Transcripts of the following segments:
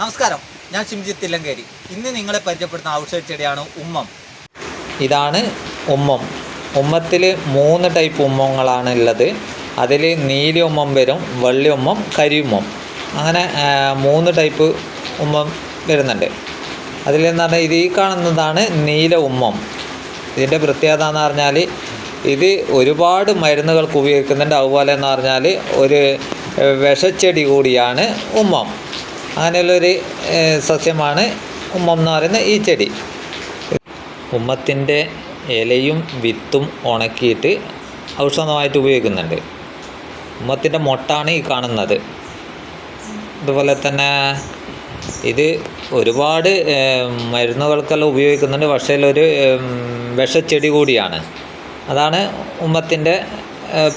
നമസ്കാരം. ഞാൻ ഷിംജിത്ത് തില്ലങ്കേരി. ഇന്ന് നിങ്ങളെ പരിചയപ്പെടുന്ന ഔട്ട്സൈഡ് ചെടിയാണ് ഉമ്മം. ഇതാണ് ഉമ്മം. ഉമ്മത്തിൽ മൂന്ന് ടൈപ്പ് ഉമ്മങ്ങളാണ് ഉള്ളത് അതിൽ നീലി ഉമ്മം വരും വെള്ളി ഉമ്മം കരിയുമ്മം അങ്ങനെ മൂന്ന് ടൈപ്പ് ഉമ്മം വരുന്നുണ്ട്. അതിൽ എന്ന് പറഞ്ഞാൽ ഇത് ഈ കാണുന്നതാണ് നീല ഉമ്മം. ഇതിന്റെ പ്രത്യേകത എന്ന് പറഞ്ഞാൽ ഇത് ഒരുപാട് മരുന്നുകൾക്ക് ഉപയോഗിക്കുന്നുണ്ട്. അതുപോലെ എന്ന് പറഞ്ഞാൽ ഒരു വിഷച്ചെടി കൂടിയാണ് ഉമ്മം. അങ്ങനെയുള്ളൊരു സസ്യമാണ് ഉമ്മം എന്ന് പറയുന്ന ഈ ചെടി. ഉമ്മത്തിന്റെ ഇലയും വിത്തും ഉണക്കിയിട്ട് ഔഷധമായിട്ട് ഉപയോഗിക്കുന്നുണ്ട്. ഉമ്മത്തിന്റെ മൊട്ടാണ് ഈ കാണുന്നത്. അതുപോലെ തന്നെ ഇത് ഒരുപാട് മരുന്നുകൾക്കെല്ലാം ഉപയോഗിക്കുന്നുണ്ട്. പക്ഷേ ഒരു വിഷച്ചെടി കൂടിയാണ്. അതാണ് ഉമ്മത്തിന്റെ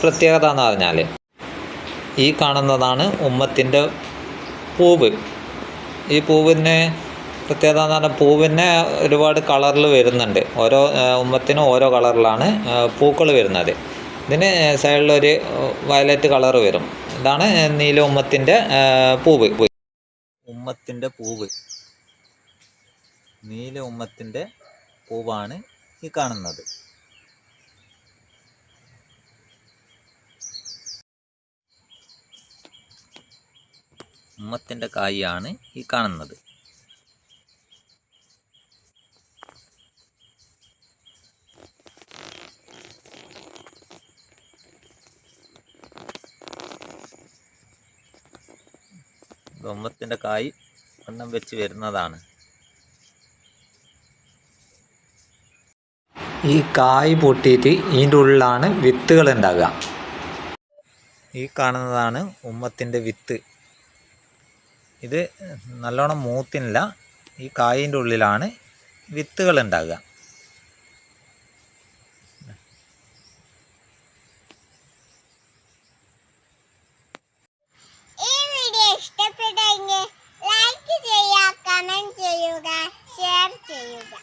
പ്രത്യേകത എന്ന് പറഞ്ഞാൽ ഈ കാണുന്നതാണ് ഉമ്മത്തിന്റെ പൂവ്. ഈ പൂവിന് പ്രത്യേകത എന്ന് പറഞ്ഞാൽ പൂവിന് ഒരുപാട് കളറിൽ വരുന്നുണ്ട്. ഓരോ ഉമ്മത്തിനും ഓരോ കളറിലാണ് പൂക്കൾ വരുന്നത്. ഇതിന് സൈഡിലൊരു വയലറ്റ് കളർ വരും. ഇതാണ് നീല ഉമ്മത്തിന്റെ പൂവ്. ഉമ്മത്തിന്റെ പൂവ്. നീല ഉമ്മത്തിന്റെ പൂവാണ് ഈ കാണുന്നത്. ഉമ്മത്തിന്റെ കായാണ് ഈ കാണുന്നത്. ഉമ്മത്തിന്റെ കായ് വണ്ണം വെച്ച് വരുന്നതാണ്. ഈ കായ് പൊട്ടിയിട്ട് ഇതിന്റെ ഉള്ളിലാണ് വിത്തുകൾ ഉണ്ടാകുക. ഈ കാണുന്നതാണ് ഉമ്മത്തിന്റെ വിത്ത്. ഇത് നല്ലോണം മൂത്തിനില്ല. ഈ കായിന്റെ ഉള്ളിലാണ് വിത്തുകൾ ഉണ്ടാകുക. ഇഷ്ടപ്പെട്ടെങ്കിൽ ലൈക്ക് ചെയ്യുക ചെയ്യുക ഷെയർ ചെയ്യുക.